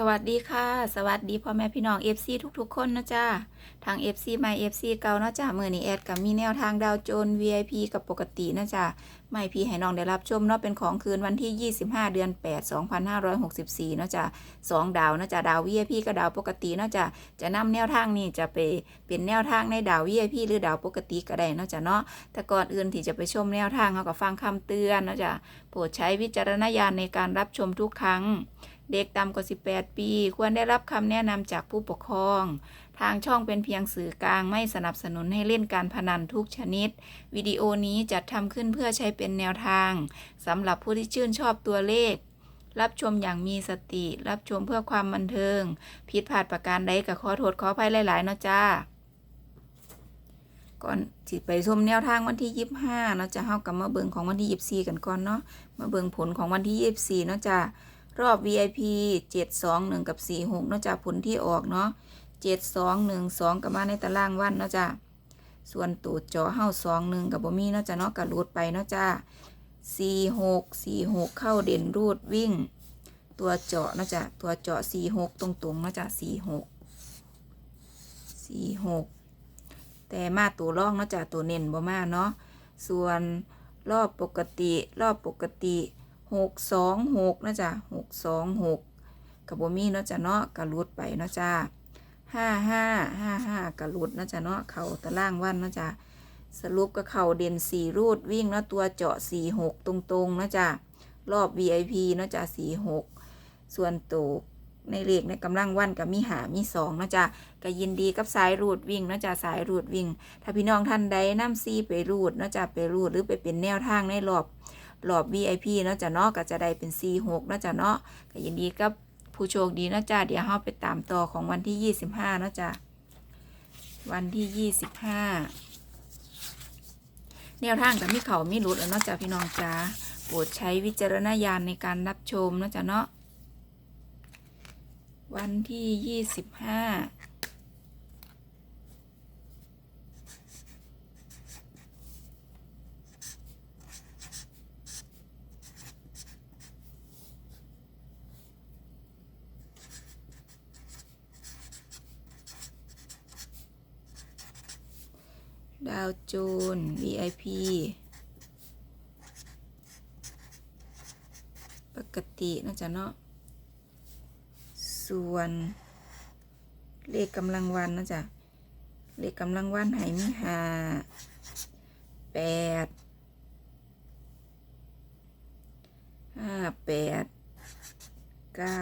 สวัสดีค่ะ สวัสดีพ่อแม่พี่น้อง FC ทุกๆ คนนะจ๊ะทาง FC ใหม่ FC เก่านะจ๊ะมือนี้แอดกับมีแนวทางดาวโจน VIP กับปกตินะจ๊ะไม่พี่ให้น้องได้รับชมเนาะเป็นของคืนวันที่ 25 เดือน 8 2564นะจ๊ะสองดาวนะจ๊ะดาว VIP กับดาวปกตินะจ๊ะจะนำแนวทางนี้จะไปเป็นแนวทางในดาว VIP หรือดาวปกติก็ได้นะจ๊ะเนาะแต่ก่อนอื่นที่จะไปชมแนวทางเขาก็ฟังคำเตือนนะจ๊ะโปรดใช้วิจารณญาณในการรับชมทุกครั้ง เด็กต่ำกว่า 18 ปี ควรได้รับคำแนะนำจากผู้ปกครอง ทางช่องเป็นเพียงสื่อกลางไม่สนับสนุนให้เล่นการพนันทุกชนิด วิดีโอนี้จัดทำขึ้นเพื่อใช้เป็นแนวทางสำหรับผู้ที่ชื่นชอบตัวเลข รับชมอย่างมีสติ รับชมเพื่อความบันเทิง ผิดพลาดประการใดก็ขอโทษขออภัยหลาย ๆ เนาะจ้า ก่อนสิไปชมแนวทางวันที่ 25เนาะจ้ะเฮากับมาเบิงของวันที่ 24 กันก่อนเนาะมาเบิงผลของวันที่ 24เนาะจ้ะ รอบ VIP 721 กับ 46 เนาะจ้ะผลที่ออกเนาะ7212กับมาในตารางวันเนาะจ้ะส่วนตูดจอเฮา21กับบ่มีเนาะจ้ะเนาะก็รูดไปเนาะจ้ะ46 46 เข้าเด่นรูดวิ่ง ตัวเจาะเนาะจ้ะตัวเจาะ46 ตรงๆเนาะจ้ะ46 46 แต่มาตัวร่องเนาะจ้ะตัวเน้นบ่มาเนาะส่วนรอบปกติรอบปกติ หกสองหกนะจ๊ะหกสองหกกับบมีเนาะจ้ะเนาะกระลุดไปเนาะจ้ะห้าห้าห้าห้ากระลุดเนาะจ้ะเนาะเข่าตารางวันเนาะจ้ะสรุปก็เข่าเด่นสี่รูดวิ่งเนาะตัวเจาะสี่หกตรงๆเนาะจ้ะรอบ VIP เนาะจ้ะสี่หกส่วนตูกในเลขในกำลังวันกับมีหามีสองเนาะจ้ะก็ยินดีกับสายรูดวิ่งเนาะจ้ะสายรูดวิ่ง ถ้าพี่น้องท่านใดน้ำซีไปรูดเนาะจะไปรูดหรือไปเป็นแนวทางในรอบ รอบ VIP เนาะจะเนาะก็จะได้เป็น C6 เนาะจะเนาะก็ยินดีกับผู้โชคดีเนาะจ้ะเดี๋ยวเฮาไปตามต่อของวันที่ 25เนาะจ้ะวันที่ 25 แนวทางกับมีเขามีรุดแล้วเนาะจ้ะพี่น้องจ้าโปรดใช้วิจารณญาณในการรับชมเนาะจ้ะเนาะวันที่ 25 ดาวโจน VIP ปกตินะจ๊ะเนาะ ส่วน เลขกำลังวันนะจ๊ะ เลขกำลังวันไหมีหาแปดห้าแปดเก้า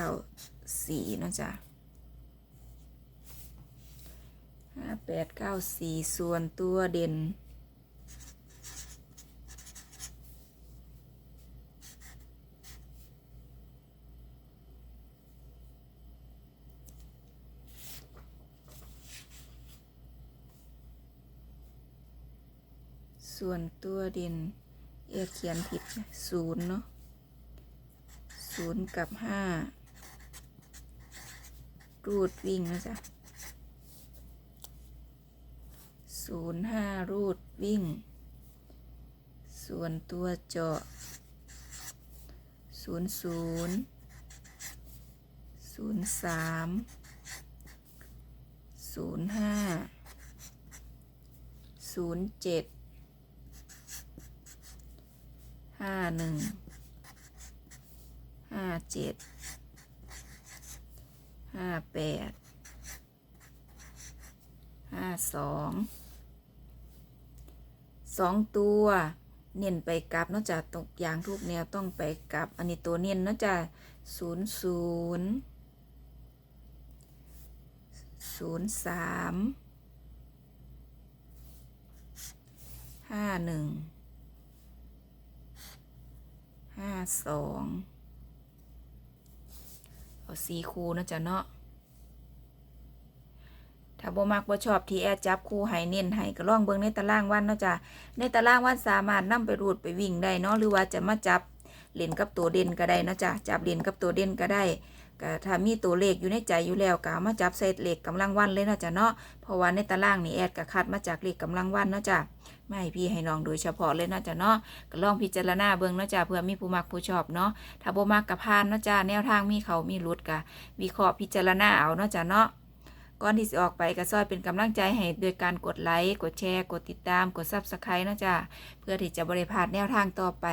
สี่นะจ๊ะ ห้า แปดเก้าสี่ส่วนตัวเด่น ส่วนตัวเด่น เอเขียนผิดศูนย์เนาะศูนย์กับห้ารูดวิ่งนะจ๊ะ ศูนย์ห้ารูดวิ่ง ส่วนตัวเจาะศูนย์ศูนย์ศูนย์สามศูนย์ห้าศูนย์เจ็ดห้าหนึ่งห้าเจ็ดห้าแปดห้าสอง สองตัว เน้นไปกลับเนอกจากตกยางทุกแนวต้องไปกลับ อันนี้ตัวเน้นเนอกจากศูนย์ศูนย์ศูนย์สามห้าหนึ่งห้าสองเอาสีคูนะจ๊ะเนาะ ถ้าบ่มักบ่ชอบที่แอดจับคู่ให้เน้นให้ก็ลองเบิ่งในตารางวันเนาะจ้ะในตารางวันสามารถนำไปรูดไปวิ่งได้เนาะหรือว่าจะมาจับเล่นกับตัวเด่นก็ได้เนาะจ้ะจับเล่นกับตัวเด่นก็ได้ก็ถ้ามีตัวเลขอยู่ในใจอยู่แล้วก็มาจับใส่เลขกำลังวันเลยเนาะจ้ะเนาะเพราะว่าในตารางนี่แอดก็คัดมาจากเลขกำลังวันเนาะจ้ะไม่พี่ให้น้องโดยเฉพาะเลยเนาะจ้ะเนาะก็ลองพิจารณาเบิ่งเนาะจ้ะเพื่อมีผู้มักผู้ชอบเนาะถ้าบ่มักก็ผ่านเนาะจ้ะแนวทางมีเขามีหลุดก็วิเคราะห์พิจารณาเอาเนาะจ้ะเนาะ ก่อนที่จะออกไปก็ซอยเป็นกำลังใจให้โดยการกดไลค์กดแชร์กดติดตามกด Subscribe นะจ๊ะเพื่อที่จะบริพาดแนวทางต่อไป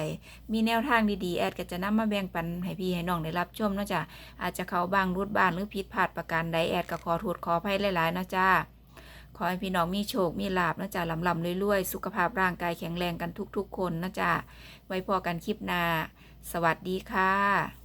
มีแนวทางดีๆแอดก็จะนำมาแบ่งปันให้พี่ให้น้องได้รับชมนะจ๊ะอาจจะเขาบางรุดบ้านหรือผิดพลาดประการใดแอดก็ขอโทษขออภัยหลายๆนะจ๊ะขอให้พี่น้องมีโชค มีลาบนะจ๊ะลำลำรวยๆ สุขภาพร่างกายแข็งแรงกันทุกๆ คนนะจ๊ะไว้พอกันคลิปหน้า สวัสดีค่ะ